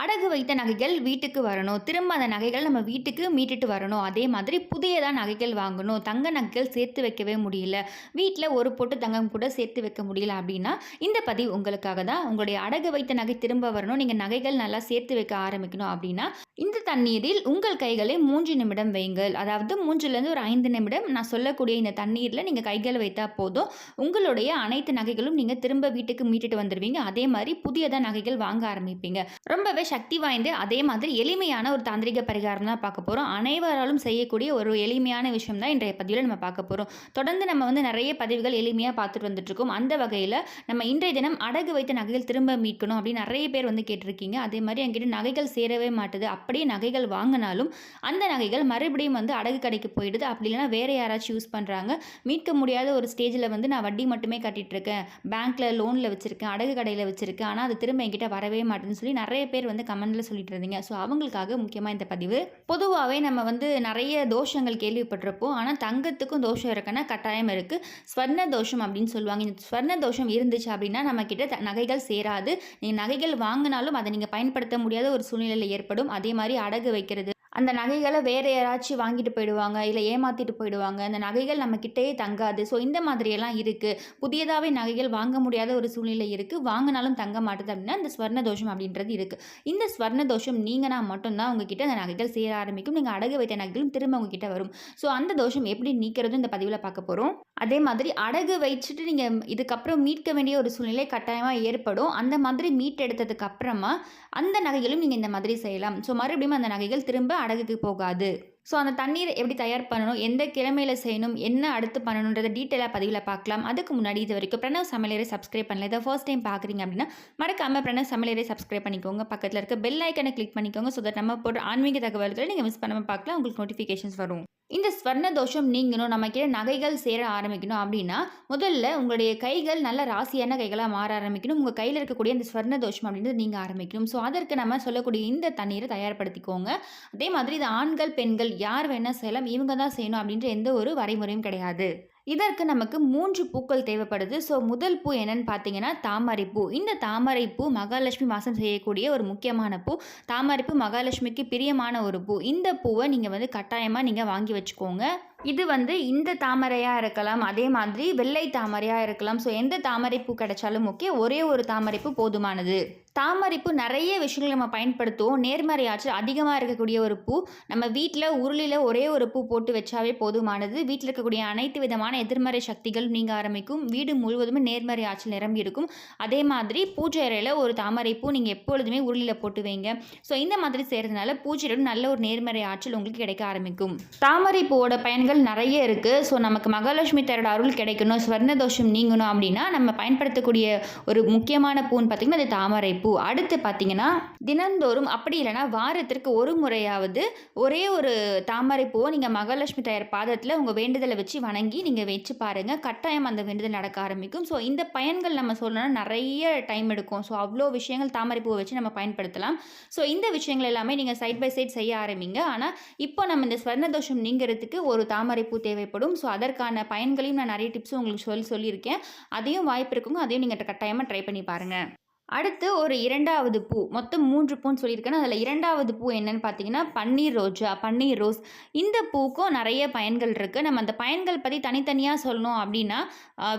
அடகு வைத்த நகைகள் வீட்டுக்கு வரணும். திரும்ப அந்த நகைகள் நம்ம வீட்டுக்கு மீட்டுட்டு வரணும். அதே மாதிரி புதியதாக நகைகள் வாங்கணும். தங்க நகைகள் சேர்த்து வைக்கவே முடியல. வீட்டில் ஒரு பொட்டு தங்கம் கூட சேர்த்து வைக்க முடியல அப்படின்னா இந்த பதிவு உங்களுக்காக தான். உங்களுடைய அடகு வைத்த நகை திரும்ப வரணும். நீங்கள் நகைகள் நல்லா சேர்த்து வைக்க ஆரம்பிக்கணும் அப்படின்னா இந்த தண்ணீரில் உங்கள் கைகளை மூன்று நிமிடம் வையுங்கள். அதாவது மூன்றுலேருந்து ஒரு ஐந்து நிமிடம் நான் சொல்லக்கூடிய இந்த தண்ணீரில் நீங்கள் கைகள் வைத்தா போதும். உங்களுடைய அனைத்து நகைகளும் நீங்கள் திரும்ப வீட்டுக்கு மீட்டுட்டு வந்துடுவீங்க அதே மாதிரி புதியதாக நகைகள் வாங்க ஆரம்பிப்பீங்க. ரொம்பவே சக்தி வாய்ந்து அதே மாதிரி எளிமையான ஒரு தாந்திரிக பரிகாரம் தான் பார்க்க போகிறோம் அனைவராலும் செய்யக்கூடிய ஒரு எளிமையான விஷயம் தான் இன்றைய பதிவில் நம்ம பார்க்க போகிறோம் தொடர்ந்து நம்ம வந்து நிறைய பதிவுகள் எளிமையாக பார்த்துட்டு வந்துட்டுருக்கோம் அந்த வகையில் நம்ம இன்றைய தினம் அடகு வைத்த நகைகள் திரும்ப மீட்கணும் அப்படின்னு நிறைய பேர் வந்து கேட்டிருக்கீங்க. அதே மாதிரி என்கிட்ட நகைகள் சேரவே மாட்டுது. அப்படியே நகைகள் வாங்கினாலும் அந்த நகைகள் மறுபடியும் வந்து அடகு கடைக்கு போயிடுது. அப்படி இல்லைன்னா வேறு யாராச்சும் யூஸ் பண்ணுறாங்க மீட்க முடியாத ஒரு ஸ்டேஜில் வந்து நான் வட்டி மட்டுமே கட்டிட்டு இருக்கேன். பேங்க்கில் லோனில் வச்சுருக்கேன். அடகு கடையில் வச்சுருக்கேன். ஆனால் அது திரும்ப என்கிட்ட வரவே மாட்டேன்னு சொல்லி நிறைய பேர் வந்து கமெண்ட்டில் சொல்லிட்டு இருந்தீங்க. ஸோ அவங்களுக்காக முக்கியமாக இந்த பதிவு. பொதுவாகவே நம்ம வந்து நிறைய தோஷங்கள் கேள்விப்பட்டிருப்போம். ஆனால் தங்கத்துக்கும் தோஷம் இருக்குன்னா கட்டாயம் இருக்குது ஸ்வர்ண தோஷம் அப்படின்னு சொல்லுவாங்க. இந்த ஸ்வர்ண தோஷம் இருந்துச்சு அப்படின்னா நம்ம கிட்ட நகைகள் சேராது. நீங்கள் நகைகள் வாங்கினாலும் அதை நீங்கள் பயன்படுத்த முடியாத ஒரு சூழ்நிலையில் ஏற்படும். அதே மாதிரி அடகு வைக்கிறது அந்த நகைகளை வேறு யாராச்சும் வாங்கிட்டு போயிடுவாங்க இல்லை ஏமாற்றிட்டு போயிடுவாங்க. அந்த நகைகள் நம்ம கிட்டேயே தங்காது. ஸோ இந்த மாதிரியெல்லாம் இருக்குது புதியதாகவே நகைகள் வாங்க முடியாத ஒரு சூழ்நிலை இருக்குது வாங்கினாலும் தங்க மாட்டுது அப்படின்னா இந்த ஸ்வர்ண தோஷம் அப்படின்றது இருக்குது இந்த ஸ்வர்ண தோஷம் நீங்கன்னா மட்டும்தான் உங்ககிட்ட அந்த நகைகள் சேர ஆரம்பிக்கும். நீங்கள் அடகு வைத்த நகைகளும் திரும்ப உங்ககிட்ட வரும். ஸோ அந்த தோஷம் எப்படி நீக்கிறதும் இந்த பதிவில் பார்க்க போகிறோம் அதே மாதிரி அடகு வச்சுட்டு நீங்கள் இதுக்கப்புறம் மீட்க வேண்டிய ஒரு சூழ்நிலை கட்டாயமாக ஏற்படும். அந்த மாதிரி மீட்டெடுத்ததுக்கு அப்புறமா அந்த நகைகளும் நீங்கள் இந்த மாதிரி செய்யலாம். ஸோ மறுபடியும் அந்த நகைகள் திரும்ப அடகுக்கு போகாது. ஸோ அந்த தண்ணீர் எப்படி தயார் பண்ணணும்? எந்த கிழமையில் செய்யணும்? என்ன அடுத்து பண்ணணுன்றதை டீட்டெயிலாக பதிவில் பார்க்கலாம். அதுக்கு முன்னாடி இது வரைக்கும் பிரணவ் சமையலரை சப்ஸ்கிரைப் பண்ணல. இதை ஃபர்ஸ்ட் டைம் பார்க்குறீங்க அப்படின்னா மறக்காமல் பிரணவ் சமையலரை சப்ஸ்கிரைப் பண்ணிக்கோங்க. பக்கத்தில் இருக்க பெல் ஐக்கனை கிளிக் பண்ணிக்கோங்க. ஸோ தட் நம்ம போடுற ஆன்மீக தகவல்களை நீங்கள் மிஸ் பண்ணாமல் பார்க்கலாம். உங்களுக்கு நோட்டிஃபிகேஷன்ஸ் வரும். இந்த ஸ்வர்ண தோஷம் நீங்கணும் நம்மக்கிட்ட நகைகள் சேர ஆரம்பிக்கணும் அப்படின்னா முதல்ல உங்களுடைய கைகள் நல்ல ராசியான கைகளாக மாற ஆரம்பிக்கணும். உங்கள் கையில் இருக்கக்கூடிய இந்த ஸ்வர்ண தோஷம் அப்படின்றது நீங்கள் ஆரம்பிக்கணும். ஸோ அதற்கு நம்ம சொல்லக்கூடிய இந்த தண்ணீரை தயார்படுத்திக்கோங்க. அதே மாதிரி இது ஆண்கள் பெண்கள் யார் வேணால் செய்யலாம். இவங்க தான் செய்யணும் அப்படின்ற எந்த ஒரு வரைமுறையும் கிடையாது. இதற்கு நமக்கு மூன்று பூக்கள் தேவைப்படுது. ஸோ முதல் பூ என்னன்னு பார்த்தீங்கன்னா தாமரை பூ. இந்த தாமரை பூ மகாலட்சுமி மாதம் செய்யக்கூடிய ஒரு முக்கியமான பூ. தாமரை பூ மகாலட்சுமிக்கு பிரியமான ஒரு பூ. இந்த பூவை நீங்கள் வந்து கட்டாயமாக நீங்கள் வாங்கி வச்சுக்கோங்க. இது வந்து இந்த தாமரையாக இருக்கலாம் அதே மாதிரி வெள்ளை தாமரையாக இருக்கலாம். ஸோ எந்த தாமரை பூ கிடைச்சாலும் ஓகே ஒரே ஒரு தாமரைப்பூ போதுமானது. தாமரைப்பூ நிறைய விஷயங்கள் நம்ம பயன்படுத்துவோம். நேர்மறை ஆற்றல் அதிகமாக இருக்கக்கூடிய ஒரு பூ. நம்ம வீட்டில் உருளியில் ஒரே ஒரு பூ போட்டு வச்சாவே போதுமானது. வீட்டில் இருக்கக்கூடிய அனைத்து விதமான எதிர்மறை சக்திகள் நீங்க ஆரம்பிக்கும். வீடு முழுவதுமே நேர்மறை ஆற்றல் நிரம்பி இருக்கும். அதே மாதிரி பூஜை அறையில் ஒரு தாமரை பூ நீங்கள் எப்பொழுதுமே உருளியில் போட்டு வைங்க. ஸோ இந்த மாதிரி செய்கிறதுனால பூஜையோட நல்ல ஒரு நேர்மறை ஆற்றல் உங்களுக்கு கிடைக்க ஆரம்பிக்கும். தாமரை பூவோட பயன்கள் நிறைய இருக்குது ஸோ நமக்கு மகாலட்சுமி தரோட அருள் கிடைக்கணும். ஸ்வர்ண தோஷம் நீங்கணும் அப்படின்னா நம்ம பயன்படுத்தக்கூடிய ஒரு முக்கியமான பூன்னு பார்த்திங்கன்னா அது தாமரை பூ. அடுத்து பார்த்தீங்கன்னா தினந்தோறும் அப்படி இல்லைன்னா வாரத்திற்கு ஒரு முறையாவது ஒரே ஒரு தாமரை பூவை நீங்கள் மகாலட்சுமி தயார் பாதத்தில் உங்கள் வேண்டுதலை வச்சு வணங்கி நீங்கள் வச்சு பாருங்கள் கட்டாயம் அந்த வேண்டுதல் நடக்க ஆரம்பிக்கும். ஸோ இந்த பயன்கள் நம்ம சொல்லணும்னா நிறைய டைம் எடுக்கும். ஸோ அவ்வளோ விஷயங்கள் தாமரை பூவை வச்சு நம்ம பயன்படுத்தலாம். ஸோ இந்த விஷயங்கள் எல்லாமே நீங்கள் சைட் பை சைட் செய்ய ஆரம்பிங்க. ஆனால் இப்போ நம்ம இந்த ஸ்வர்ண தோஷம் நீங்கிறதுக்கு ஒரு தாமரை பூ தேவைப்படும். ஸோ அதற்கான பயன்களையும் நான் நிறைய டிப்ஸும் உங்களுக்கு சொல்லி சொல்லியிருக்கேன். அதையும் வாய்ப்பு இருக்குங்க. அதையும் நீங்கள் கட்டாயமாக ட்ரை பண்ணி பாருங்கள் அடுத்து ஒரு இரண்டாவது பூ. மொத்தம் மூன்று பூன்னு சொல்லியிருக்கேன். அதில் இரண்டாவது பூ என்னன்னு பார்த்தீங்கன்னா பன்னீர் ரோஜா பன்னீர் ரோஸ். இந்த பூக்கும் நிறைய பயன்கள் இருக்குது நம்ம அந்த பயன்கள் பற்றி தனித்தனியாக சொல்லணும் அப்படின்னா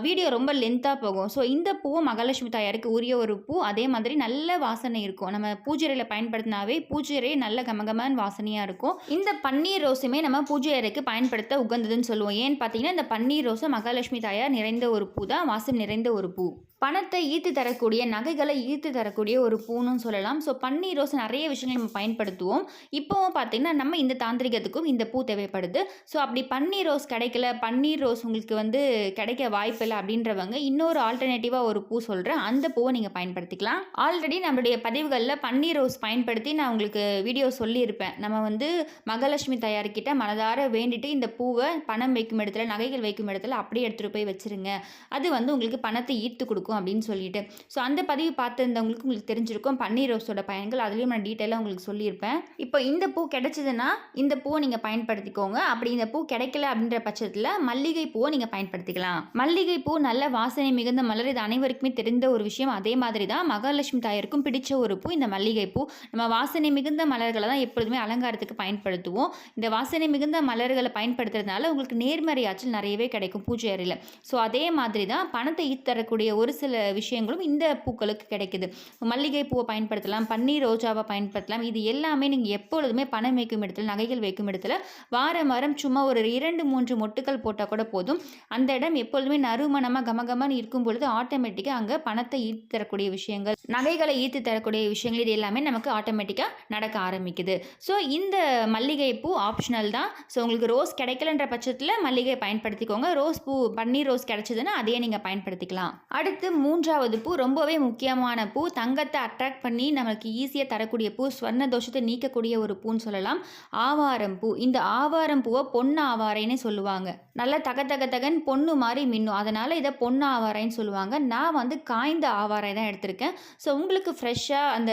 வீடியோ ரொம்ப லென்த்தாக போகும். ஸோ இந்த பூவும் மகாலட்சுமி தாயாருக்கு உரிய ஒரு பூ. அதே மாதிரி நல்ல வாசனை இருக்கும். நம்ம பூஜைறையில் பயன்படுத்தினாவே பூஜை நல்ல கமகமான வாசனையாக இருக்கும். இந்த பன்னீர் ரோஸுமே நம்ம பூஜை அறைக்கு பயன்படுத்த உகந்ததுன்னு சொல்லுவோம். ஏன்னு பார்த்தீங்கன்னா இந்த பன்னீர் ரோஸை மகாலட்சுமி தாயார் நிறைந்த ஒரு பூ தான். வாசம் நிறைந்த ஒரு பூ. பணத்தை ஈர்த்து தரக்கூடிய நகைகளை ஈர்த்து தரக்கூடிய ஒரு பூன்னு சொல்லலாம். ஸோ பன்னீர் ரோஸ் நிறைய விஷயங்கள் நம்ம பயன்படுத்துவோம். இப்போவும் பார்த்தீங்கன்னா நம்ம இந்த தாந்திரிகத்துக்கும் இந்த பூ தேவைப்படுது. ஸோ அப்படி பன்னீர் ரோஸ் கிடைக்கல பன்னீர் ரோஸ் உங்களுக்கு வந்து கிடைக்க வாய்ப்பில்லை அப்படின்றவங்க இன்னொரு ஆல்டர்னேட்டிவாக ஒரு பூ சொல்கிறேன் அந்த பூவை நீங்கள் பயன்படுத்திக்கலாம். ஆல்ரெடி நம்மளுடைய பதிவுகளில் பன்னீர் ரோஸ் பயன்படுத்தி நான் உங்களுக்கு வீடியோ சொல்லியிருப்பேன். நம்ம வந்து மகாலட்சுமி தயாரிக்கிட்ட மனதார வேண்டிட்டு இந்த பூவை பணம் வைக்கும் இடத்துல நகைகள் வைக்கும் இடத்துல அப்படியே எடுத்துகிட்டு போய் வச்சிருங்க. அது வந்து உங்களுக்கு பணத்தை ஈர்த்து கொடுக்கும். இருக்கும் அப்படின்னு சொல்லிட்டு. ஸோ அந்த பதிவு பார்த்துருந்தவங்களுக்கு உங்களுக்கு தெரிஞ்சிருக்கும். பன்னீர் ரோஸோட பயன்கள் அதுலேயும் நான் டீட்டெயிலாக உங்களுக்கு சொல்லியிருப்பேன். இப்போ இந்த பூ கிடைச்சதுன்னா இந்த பூவை நீங்கள் பயன்படுத்திக்கோங்க. அப்படி இந்த பூ கிடைக்கல அப்படின்ற பட்சத்தில் மல்லிகை பூவை நீங்கள் பயன்படுத்திக்கலாம். மல்லிகை பூ நல்ல வாசனை மிகுந்த மலர் இது அனைவருக்குமே தெரிந்த ஒரு விஷயம். அதே மாதிரி தான் மகாலட்சுமி தாயருக்கும் பிடிச்ச ஒரு பூ இந்த மல்லிகை பூ. நம்ம வாசனை மிகுந்த மலர்களை தான் எப்பொழுதுமே அலங்காரத்துக்கு பயன்படுத்துவோம். இந்த வாசனை மிகுந்த மலர்களை பயன்படுத்துறதுனால உங்களுக்கு நேர்மறை ஆற்றல் நிறையவே கிடைக்கும் பூஜை அறையில். ஸோ அதே மாதிரி தான் பணத்தை ஈத்தரக்கூடிய ஒரு சில விஷயங்களும் இந்த பூக்களுக்கு கிடைக்குது. மல்லிகை பூவை பயன்படுத்தலாம் பன்னீர் ரோஜாவை பயன்படுத்தலாம். இது எல்லாமே நீங்கள் எப்பொழுதுமே பணம் வைக்கும் இடத்துல நகைகள் வைக்கும் இடத்துல வாரம் வாரம் சும்மா ஒரு இரண்டு மூன்று மொட்டுக்கள் போட்டால் கூட போதும். அந்த இடம் எப்பொழுதுமே நறுமணமாக கமகமன்னு இருக்கும் பொழுது ஆட்டோமேட்டிக்காக அங்கே பணத்தை ஈர்த்து தரக்கூடிய விஷயங்கள் நகைகளை ஈர்த்து தரக்கூடிய விஷயங்கள் இது எல்லாமே நமக்கு ஆட்டோமேட்டிக்காக நடக்க ஆரம்பிக்குது. ஸோ இந்த மல்லிகை பூ ஆப்ஷனல் தான். ஸோ உங்களுக்கு ரோஸ் கிடைக்கலன்ற பட்சத்தில் மல்லிகை பயன்படுத்திக்கோங்க. ரோஸ் பூ பன்னீர் ரோஸ் கிடைச்சதுன்னா அதையே நீங்கள் பயன்படுத்திக்கலாம். அடுத்து மூன்றாவது பூ ரொம்பவே முக்கியமான பூ. தங்கத்தை அட்ராக்ட் பண்ணி நமக்கு ஈஸியாக தரக்கூடிய பூ ஸ்வர்ண தோஷத்தை நீக்கக்கூடிய ஒரு பூன்னு சொல்லலாம். ஆவாரம் பூ. இந்த ஆவாரம் பூவை பொண்ணு ஆவாரைன்னு சொல்லுவாங்க. நல்லா தக தக தகன் பொண்ணு மாதிரி மின்னும். அதனால் இதை பொண்ணு ஆவாரைன்னு சொல்லுவாங்க. நான் வந்து காய்ந்த ஆவாரை தான் எடுத்திருக்கேன். ஸோ உங்களுக்கு ஃப்ரெஷ்ஷாக அந்த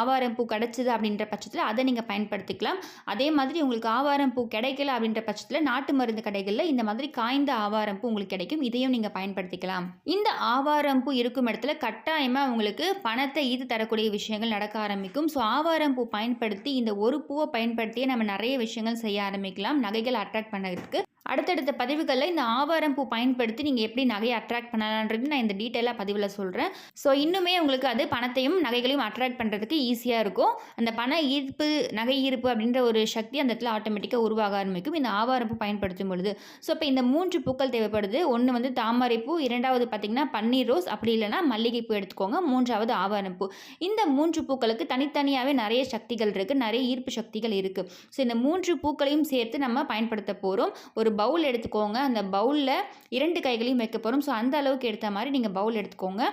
ஆவாரம் பூ கிடச்சிது அப்படின்ற பட்சத்தில் அதை நீங்கள் பயன்படுத்திக்கலாம். அதே மாதிரி உங்களுக்கு ஆவாரம் பூ கிடைக்கல அப்படின்ற பட்சத்தில் நாட்டு மருந்து கடைகளில் இந்த மாதிரி காய்ந்த ஆவாரம் பூ உங்களுக்கு கிடைக்கும். இதையும் நீங்கள் பயன்படுத்திக்கலாம். இந்த ஆவாரம் பூ இருக்கும் இடத்துல கட்டாயமாக அவங்களுக்கு பணத்தை ஈத்து தரக்கூடிய விஷயங்கள் நடக்க ஆரம்பிக்கும். ஸோ ஆவாரம் பூ பயன்படுத்தி இந்த ஒரு பூவை பயன்படுத்தியே நம்ம நிறைய விஷயங்கள் செய்ய ஆரம்பிக்கலாம். நகைகள் அட்ராக்ட் பண்ணுறதுக்கு அடுத்தடுத்த பதிவுகளில் இந்த ஆவாரம் பூ பயன்படுத்தி நீங்கள் எப்படி நகையை அட்ராக்ட் பண்ணலான்றது நான் இந்த டீட்டெயிலாக பதிவில் சொல்கிறேன் ஸோ இன்னுமே உங்களுக்கு அது பணத்தையும் நகைகளையும் அட்ராக்ட் பண்ணுறதுக்கு ஈஸியாக இருக்கும். அந்த பண ஈர்ப்பு நகை ஈர்ப்பு அப்படின்ற ஒரு சக்தி அந்த இடத்துல ஆட்டோமேட்டிக்காக உருவாக ஆரம்பிக்கும். இந்த ஆவாரம் பூ பயன்படுத்தும் பொழுது. ஸோ இப்போ இந்த மூன்று பூக்கள் தேவைப்படுது. ஒன்று வந்து தாமரை பூ இரண்டாவது பார்த்திங்கன்னா பன்னீர் ரோஸ் அப்படி இல்லைன்னா மல்லிகைப்பூ எடுத்துக்கோங்க. மூன்றாவது ஆவாரம் பூ. இந்த மூன்று பூக்களுக்கு தனித்தனியாகவே நிறைய சக்திகள் இருக்குது நிறைய ஈர்ப்பு சக்திகள் இருக்குது ஸோ இந்த மூன்று பூக்களையும் சேர்த்து நம்ம பயன்படுத்த போகிறோம் ஒரு பவுல் எடுத்துக்கோங்க. அந்த பவுலில் இரண்டு கைகளையும் வைக்க போகிறோம் ஸோ அந்த அளவுக்கு எடுத்த மாதிரி நீங்கள் பவுல் எடுத்துக்கோங்க.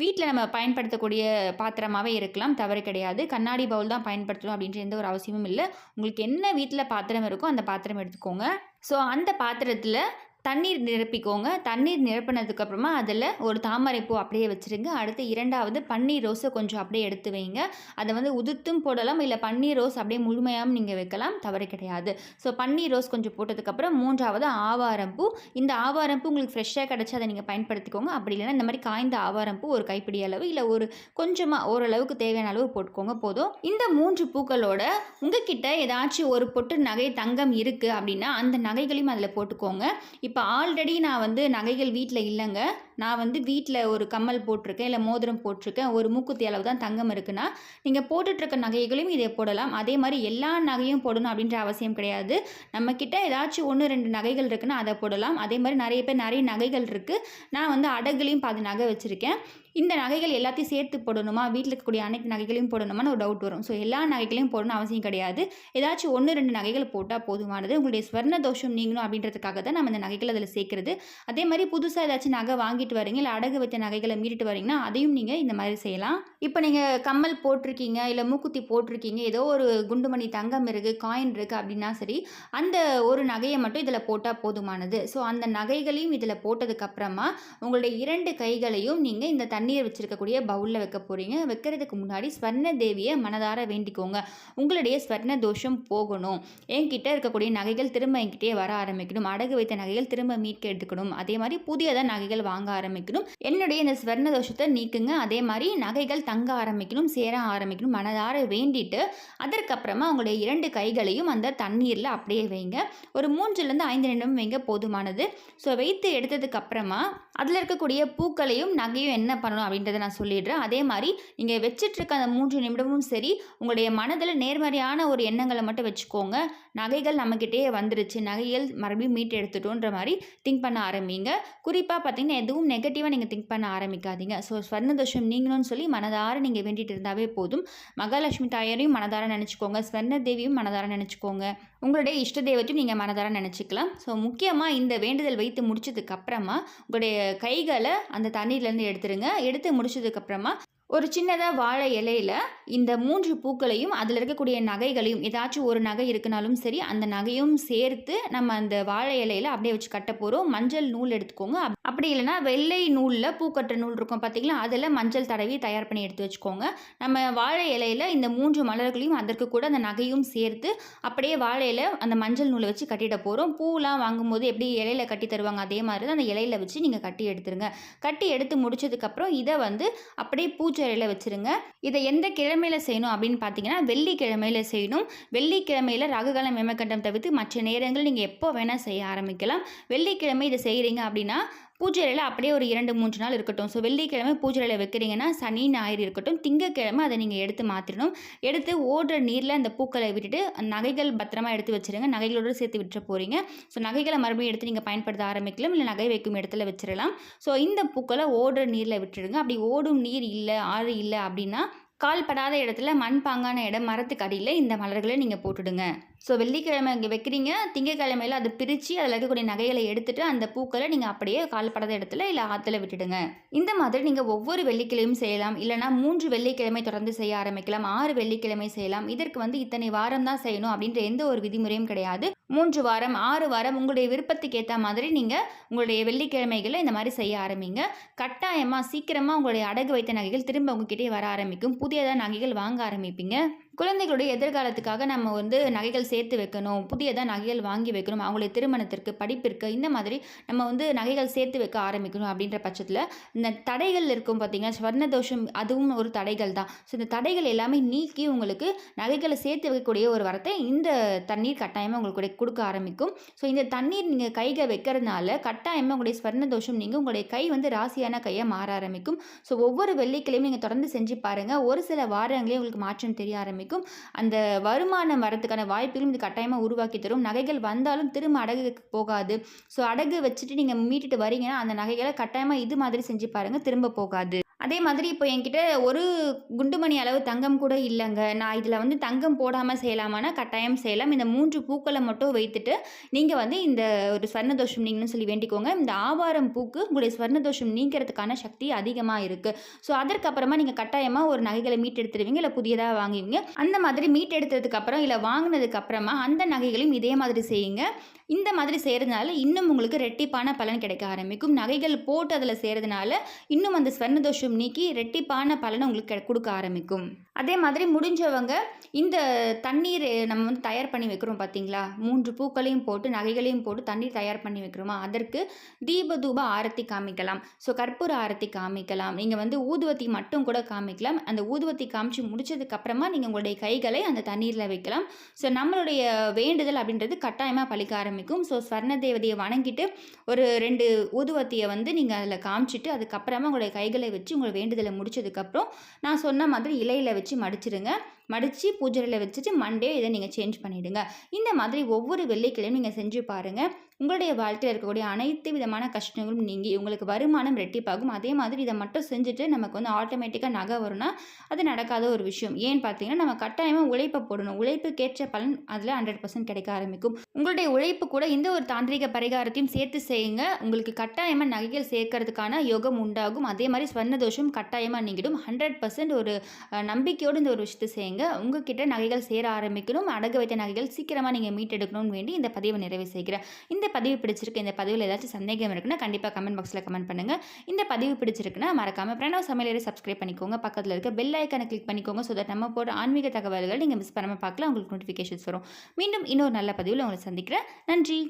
வீட்டில் நம்ம பயன்படுத்தக்கூடிய பாத்திரமாகவே இருக்கலாம். தவறு கிடையாது. கண்ணாடி பவுல் தான் பயன்படுத்தணும் அப்படின்ற எந்த ஒரு அவசியமும் இல்லை. உங்களுக்கு என்ன வீட்டில் பாத்திரம் இருக்கோ அந்த பாத்திரம் எடுத்துக்கோங்க. ஸோ அந்த பாத்திரத்தில் தண்ணீர் நிரப்பிக்கோங்க. தண்ணீர் நிரப்பினதுக்கப்புறமா அதில் ஒரு தாமரை பூ அப்படியே வச்சுருங்க. அடுத்து இரண்டாவது பன்னீர் ரோஸை கொஞ்சம் அப்படியே எடுத்து வைங்க. அதை வந்து உதிர்த்தும் போடலாம். இல்லை பன்னீர் ரோஸ் அப்படியே முழுமையாகவும் நீங்கள் வைக்கலாம். தவறு கிடையாது. ஸோ பன்னீர் ரோஸ் கொஞ்சம் போட்டதுக்கப்புறம் மூன்றாவது ஆவாரம் பூ. இந்த ஆவாரம் பூ உங்களுக்கு ஃப்ரெஷ்ஷாக கிடச்சி அதை நீங்கள் பயன்படுத்திக்கோங்க. அப்படி இல்லைன்னா இந்த மாதிரி காய்ந்த ஆவாரம் பூ ஒரு கைப்பிடி அளவு இல்லை ஒரு கொஞ்சமாக ஓரளவுக்கு தேவையான அளவு போட்டுக்கோங்க. போதும். இந்த மூன்று பூக்களோட உங்ககிட்ட ஏதாச்சும் ஒரு பொட்டு நகை தங்கம் இருக்குது அப்படின்னா அந்த நகைகளையும் அதில் போட்டுக்கோங்க. இப்போ ஆல்ரெடி நான் வந்து நகைகள் வீட்டில் இல்லைங்க. நான் வந்து வீட்டில் ஒரு கம்மல் போட்டிருக்கேன் இல்லை மோதிரம் போட்டிருக்கேன் ஒரு மூக்குத்தி அளவு தான் தங்கம் இருக்குன்னா நீங்கள் போட்டுட்ருக்க நகைகளையும் இதை போடலாம். அதே மாதிரி எல்லா நகையும் போடணும் அப்படின்ற அவசியம் கிடையாது. நம்மக்கிட்ட ஏதாச்சும் ஒன்று ரெண்டு நகைகள் இருக்குன்னா அதை போடலாம். அதே மாதிரி நிறைய பேர் நிறைய நகைகள் இருக்குது நான் வந்து அடகுலையும் பாதி நகை வச்சுருக்கேன். இந்த நகைகள் எல்லாத்தையும் சேர்த்து போடணுமா? வீட்டில் இருக்கக்கூடிய அனைத்து நகைகளையும் போடணுமான்னு ஒரு டவுட் வரும். ஸோ எல்லா நகைகளையும் போடணும் அவசியம் கிடையாது. ஏதாச்சும் ஒன்று ரெண்டு நகைகள் போட்டால் போதுமானது. உங்களுடைய ஸ்வர்ண தோஷம் நீங்கணும் அப்படின்றதுக்காக தான் நம்ம இந்த நகைகள் அதில் சேர்க்குறது. அதே மாதிரி புதுசாக ஏதாச்சும் நகை வாங்கிட்டு வரீங்க இல்லை அடகு வைத்த நகைகளை மீறிட்டு வரீங்கன்னா அதையும் நீங்கள் இந்த மாதிரி செய்யலாம். இப்போ நீங்கள் கம்மல் போட்டிருக்கீங்க இல்லை மூக்குத்தி போட்டிருக்கீங்க ஏதோ ஒரு குண்டுமணி தங்கம் இருக்குது காயின் இருக்குது அப்படின்னா சரி அந்த ஒரு நகையை மட்டும் இதில் போட்டால் போதுமானது. ஸோ அந்த நகைகளையும் இதில் போட்டதுக்கப்புறமா உங்களுடைய இரண்டு கைகளையும் நீங்கள் இந்த தண்ணீர் வச்சுருக்கக்கூடிய பவுலில் வைக்க போகிறீங்க வைக்கிறதுக்கு முன்னாடி ஸ்வர்ண தேவியை மனதார வேண்டிக்கோங்க. உங்களுடைய ஸ்வர்ண தோஷம் போகணும். என்கிட்ட இருக்கக்கூடிய நகைகள் திரும்ப என்கிட்டயே வர ஆரம்பிக்கணும். அடகு வைத்த நகைகள் திரும்ப மீட்க எடுத்துக்கணும். அதே மாதிரி புதியதாக நகைகள் வாங்க ஆரம்பிக்கணும். என்னுடைய இந்த ஸ்வர்ண தோஷத்தை நீக்குங்க. அதே மாதிரி நகைகள் தங்க ஆரம்பிக்கணும் சேர ஆரம்பிக்கணும் மனதார வேண்டிட்டு அதற்கப்புறமா உங்களுடைய இரண்டு கைகளையும் அந்த தண்ணீரில் அப்படியே வைங்க. ஒரு மூன்றுலேருந்து ஐந்து நிமிடம் வைங்க போதுமானது. ஸோ வைத்து எடுத்ததுக்கு அப்புறமா அதில் இருக்கக்கூடிய பூக்களையும் நகையும் என்ன பண்ணணும் அப்படின்றத நான் சொல்லிடுறேன். அதே மாதிரி நீங்கள் வச்சிட்ருக்க அந்த மூன்று நிமிடமும் சரி உங்களுடைய மனதில் நேர்மறையான ஒரு எண்ணங்களை மட்டும் வச்சுக்கோங்க. நகைகள் நம்மக்கிட்டே வந்துருச்சு. நகைகள் மறுபடியும் மீட் எடுத்துட்டோன்ற மாதிரி திங்க் பண்ண ஆரம்பிங்க. குறிப்பாக பார்த்தீங்கன்னா எதுவும் நெகட்டிவாக நீங்கள் திங்க் பண்ண ஆரம்பிக்காதீங்க. ஸோ ஸ்வர்ண தோஷம் நீங்களும் சொல்லி மனதார நீங்கள் வேண்டிட்டு இருந்தாவே போதும். மகாலட்சுமி தாயாரையும் மனதார நினச்சிக்கோங்க. ஸ்வர்ண தேவியும் மனதார நினச்சிக்கோங்க. உங்களுடைய இஷ்ட தெய்வத்தையும் நீங்கள் மனதார நினச்சிக்கலாம். ஸோ முக்கியமாக இந்த வேண்டுதல் வைத்து முடிச்சதுக்கப்புறமா உங்களுடைய கைகளை அந்த தண்ணீர்லேருந்து எடுத்துருங்க. எடுத்து முடிச்சதுக்கப்புறமா ஒரு சின்னதாக வாழை இலையில இந்த மூன்று பூக்களையும் அதில் இருக்கக்கூடிய நகைகளையும் ஏதாச்சும் ஒரு நகை இருக்குனாலும் சரி அந்த நகையும் சேர்த்து நம்ம அந்த வாழை இலையில அப்படியே வச்சு கட்ட போகிறோம் மஞ்சள் நூல் எடுத்துக்கோங்க. அப்படி இல்லைன்னா வெள்ளை நூலில் பூக்கட்டுற நூல் இருக்கும் பார்த்திங்களா அதில் மஞ்சள் தடவி தயார் பண்ணி எடுத்து வச்சுக்கோங்க. நம்ம வாழை இலையில இந்த மூன்று மலர்களையும் அதற்கு கூட அந்த நகையும் சேர்த்து அப்படியே வாழையில் அந்த மஞ்சள் நூலை வச்சு கட்டிட போகிறோம் பூலாம் வாங்கும்போது எப்படி இலையில கட்டி தருவாங்க? அதே மாதிரி தான் அந்த இலையில வச்சு நீங்கள் கட்டி எடுத்துருங்க. கட்டி எடுத்து முடிச்சதுக்கப்புறம் இதை வந்து அப்படியே பூச்சி பூச்செறையில் வச்சுருங்க. இதை எந்த கிழமையில செய்யணும் அப்படின்னு பார்த்தீங்கன்னா வெள்ளிக்கிழமையில் செய்யணும். வெள்ளிக்கிழமையில ரகுகாலம் எமக்கண்டம் தவிர்த்து மற்ற நேரங்கள் நீங்கள் எப்போ வேணால் செய்ய ஆரம்பிக்கலாம். வெள்ளிக்கிழமை இதை செய்கிறீங்க அப்படின்னா பூஜையில் அப்படியே ஒரு இரண்டு மூன்று நாள் இருக்கட்டும். ஸோ வெள்ளிக்கிழமை பூஜையில் வைக்கிறீங்கன்னா சனி ஞாயிறு இருக்கட்டும். திங்கக்கிழமை அதை நீங்கள் எடுத்து மாற்றிடணும் எடுத்து ஓடுற நீரில் அந்த பூக்களை விட்டுட்டு நகைகள் பத்திரமா எடுத்து வச்சிருங்க. நகைகளோடு சேர்த்து விட்டுற போகிறீங்க ஸோ நகைகளை மறுபடியும் எடுத்து நீங்கள் பயன்படுத்த ஆரம்பிக்கலாம். இல்லை நகை வைக்கும் இடத்துல வச்சிடலாம் ஸோ இந்த பூக்களை ஓடுற நீரில் விட்டுடுங்க. அப்படி ஓடும் நீர் இல்லை ஆறு இல்லை அப்படின்னா கால் படாத இடத்துல மண் பாங்கான இடம் மரத்துக்கு அடியில் இந்த மலர்களை நீங்கள் போட்டுடுங்க. ஸோ வெள்ளிக்கிழமை இங்கே வைக்கிறீங்க திங்கக்கிழமையில அதை பிரித்து அதில் இருக்கக்கூடிய நகைகளை எடுத்துகிட்டு அந்த பூக்களை நீங்கள் அப்படியே கால்படாத இடத்துல இல்லை ஆற்றுல விட்டுடுங்க. இந்த மாதிரி நீங்கள் ஒவ்வொரு வெள்ளிக்கிழமையும் செய்யலாம். இல்லைனா மூன்று வெள்ளிக்கிழமை தொடர்ந்து செய்ய ஆரம்பிக்கலாம் ஆறு வெள்ளிக்கிழமை செய்யலாம். இதற்கு வந்து இத்தனை வாரம் தான் செய்யணும் அப்படின்ற எந்த ஒரு விதிமுறையும் கிடையாது. மூன்று வாரம் ஆறு வாரம் உங்களுடைய விருப்பத்துக்கு ஏற்ற மாதிரி நீங்கள் உங்களுடைய வெள்ளிக்கிழமைகளை இந்த மாதிரி செய்ய ஆரம்பிங்க. கட்டாயமாக சீக்கிரமாக உங்களுடைய அடகு வைத்த நகைகள் திரும்ப உங்ககிட்டே வர ஆரம்பிக்கும். புதியதாக நகைகள் வாங்க ஆரம்பிப்பீங்க. குழந்தைகளுடைய எதிர்காலத்துக்காக நம்ம வந்து நகைகள் சேர்த்து வைக்கணும் புதியதாக நகைகள் வாங்கி வைக்கணும் அவங்களுடைய திருமணத்திற்கு படிப்பிற்கு இந்த மாதிரி நம்ம வந்து நகைகள் சேர்த்து வைக்க ஆரம்பிக்கணும் அப்படின்ற பட்சத்தில் இந்த தடைகள் இருக்கும் பார்த்தீங்கன்னா ஸ்வர்ண தோஷம் அதுவும் ஒரு தடைகள் தான். ஸோ இந்த தடைகள் எல்லாமே நீக்கி உங்களுக்கு நகைகளை சேர்த்து வைக்கக்கூடிய ஒரு வரத்தை இந்த தண்ணீர் கட்டாயமாக உங்களுக்கு கொடுக்க ஆரம்பிக்கும். ஸோ இந்த தண்ணீர் நீங்கள் கைக வைக்கிறதுனால கட்டாயமாக உங்களுடைய ஸ்வர்ண தோஷம் நீங்கள் உங்களுடைய கை வந்து ராசியான கையாக மாற ஆரம்பிக்கும். ஸோ ஒவ்வொரு வெள்ளிக்கிழமையும் நீங்கள் தொடர்ந்து செஞ்சு பாருங்கள் ஒரு சில வாரங்களே உங்களுக்கு மாற்றம் தெரிய ஆரம்பிக்கும். அந்த வருமானம் வரதுக்கான வாய்ப்புகளும் இது கட்டாயமாக உருவாக்கி தரும். நகைகள் வந்தாலும் திரும்ப அடகுக்கு போகாது. ஸோ அடகு வச்சுட்டு நீங்கள் மீட்டுட்டு வரீங்கன்னா அந்த நகைகளை கட்டாயமாக இது மாதிரி செஞ்சு பாருங்கள் திரும்ப போகாது. அதே மாதிரி இப்போ என்கிட்ட ஒரு குண்டுமணி அளவு தங்கம் கூட இல்லைங்க. நான் இதில் வந்து தங்கம் போடாமல் செய்யலாமானா கட்டாயம் செய்யலாம். இந்த மூன்று பூக்களை மட்டும் வைத்துட்டு நீங்கள் வந்து இந்த ஒரு ஸ்வர்ணதோஷம் நீங்கன்னு சொல்லி வேண்டிக்கோங்க. இந்த ஆவாரம் பூக்கு உங்களுடைய ஸ்வர்ணதோஷம் நீங்கிறதுக்கான சக்தி அதிகமாக இருக்குது ஸோ அதற்கப்புறமா நீங்கள் கட்டாயமாக ஒரு நகைகளை மீட்டெடுத்துருவீங்க இல்லை புதியதாக வாங்குவீங்க. அந்த மாதிரி மீட்டெடுத்ததுக்கப்புறம் இல்லை வாங்கினதுக்கப்புறமா அந்த நகைகளையும் இதே மாதிரி செய்யுங்க. இந்த மாதிரி செய்கிறதுனால இன்னும் உங்களுக்கு ரெட்டிப்பான பலன் கிடைக்க ஆரம்பிக்கும். நகைகள் போட்டு அதில் செய்கிறதுனால இன்னும் அந்த ஸ்வர்ண தோஷம் கொஞ்சம் நீக்கி ரெட்டிப்பான பலனை உங்களுக்கு கொடுக்க ஆரம்பிக்கும். அதே மாதிரி முடிஞ்சவங்க இந்த தண்ணீர் நம்ம வந்து தயார் பண்ணி வைக்கிறோம் பார்த்தீங்களா? மூன்று பூக்களையும் போட்டு நகைகளையும் போட்டு தண்ணீர் தயார் பண்ணி வைக்கிறோமா? அதற்கு தீப தூப ஆரத்தி காமிக்கலாம். ஸோ கற்பூர ஆரத்தி காமிக்கலாம். நீங்கள் வந்து ஊதுவத்தி மட்டும் கூட காமிக்கலாம். அந்த ஊதுவத்தி காமிச்சு முடிச்சதுக்கப்புறமா நீங்கள் உங்களுடைய கைகளை அந்த தண்ணீரில் வைக்கலாம். ஸோ நம்மளுடைய வேண்டுதல் அப்படின்றது கட்டாயமாக பழிக்க ஆரம்பிக்கும். ஸோ ஸ்வர்ண தேவதையை வணங்கிட்டு ஒரு ரெண்டு ஊதுவத்தியை வந்து நீங்கள் அதில் காமிச்சிட்டு அதுக்கப்புறமா உங்களுடைய கைகளை வச்சு உங்களுடைய வேண்டுதலை முடிச்சதுக்கப்புறம் நான் சொன்ன மாதிரி இலையில் வச்சு மடிச்சிடுங்க மடித்து பூஜையில் வச்சுட்டு மண்டே இதை நீங்கள் சேஞ்ச் பண்ணிவிடுங்க இந்த மாதிரி ஒவ்வொரு வெள்ளிக்கிழமையும் நீங்கள் செஞ்சு பாருங்கள் உங்களுடைய வாழ்க்கையில் இருக்கக்கூடிய அனைத்து விதமான கஷ்டங்களும் நீங்கி உங்களுக்கு வருமானம் ரெட்டிப்பாகும் அதே மாதிரி இதை மட்டும் செஞ்சுட்டு நமக்கு வந்து ஆட்டோமேட்டிக்காக நகை வரும்னா அது நடக்காத ஒரு விஷயம். ஏன்னு பார்த்தீங்கன்னா நம்ம கட்டாயமாக உழைப்பை போடணும். உழைப்புக்கேற்ற பலன் அதில் ஹண்ட்ரட் பர்சன்ட் கிடைக்க ஆரம்பிக்கும். உங்களுடைய உழைப்பு கூட இந்த ஒரு தாந்திரிக பரிகாரத்தையும் சேர்த்து செய்யுங்க. உங்களுக்கு கட்டாயமாக நகைகள் சேர்க்கறதுக்கான யோகம் உண்டாகும். அதே மாதிரி ஸ்வர்ண தோஷம் கட்டாயமாக நீங்கிடும். ஹண்ட்ரட் பர்சன்ட் ஒரு நம்பிக்கையோடு இந்த ஒரு விஷயத்தை செய்யுங்க. உங்ககிட்ட நகைகள் சேர ஆரம்பிக்கணும். அடகு வைத்த நகைகள் சீக்கிரமாக நீங்கள் மீட்டெடுக்கணும்னு வேண்டி இந்த பதிவை நிறைவு செய்கிறேன். இந்த பதிவு பிடிச்சிருக்கு இந்த பதிவில் ஏதாச்சும் சந்தேகம் இருக்குன்னா கண்டிப்பாக கமெண்ட் பாக்ஸில் கமெண்ட் பண்ணுங்கள் இந்த பதிவு பிடிச்சிருக்குன்னா மறக்காமல் பிரணவ் சமையலரை சப்ஸ்கிரைப் பண்ணிக்கோங்க. பக்கத்தில் இருக்க பெல் ஐக்கனை கிளிக் பண்ணிக்கோங்க ஸோ தட் நம்ம போகிற ஆன்மீக தகவல்கள் நீங்கள் மிஸ் பண்ணாமல் பார்க்கலாம் உங்களுக்கு நோட்டிஃபிகேஷன்ஸ் வரும். மீண்டும் இன்னொரு நல்ல பதிவில் உங்களை சந்திக்கிறேன். நன்றி.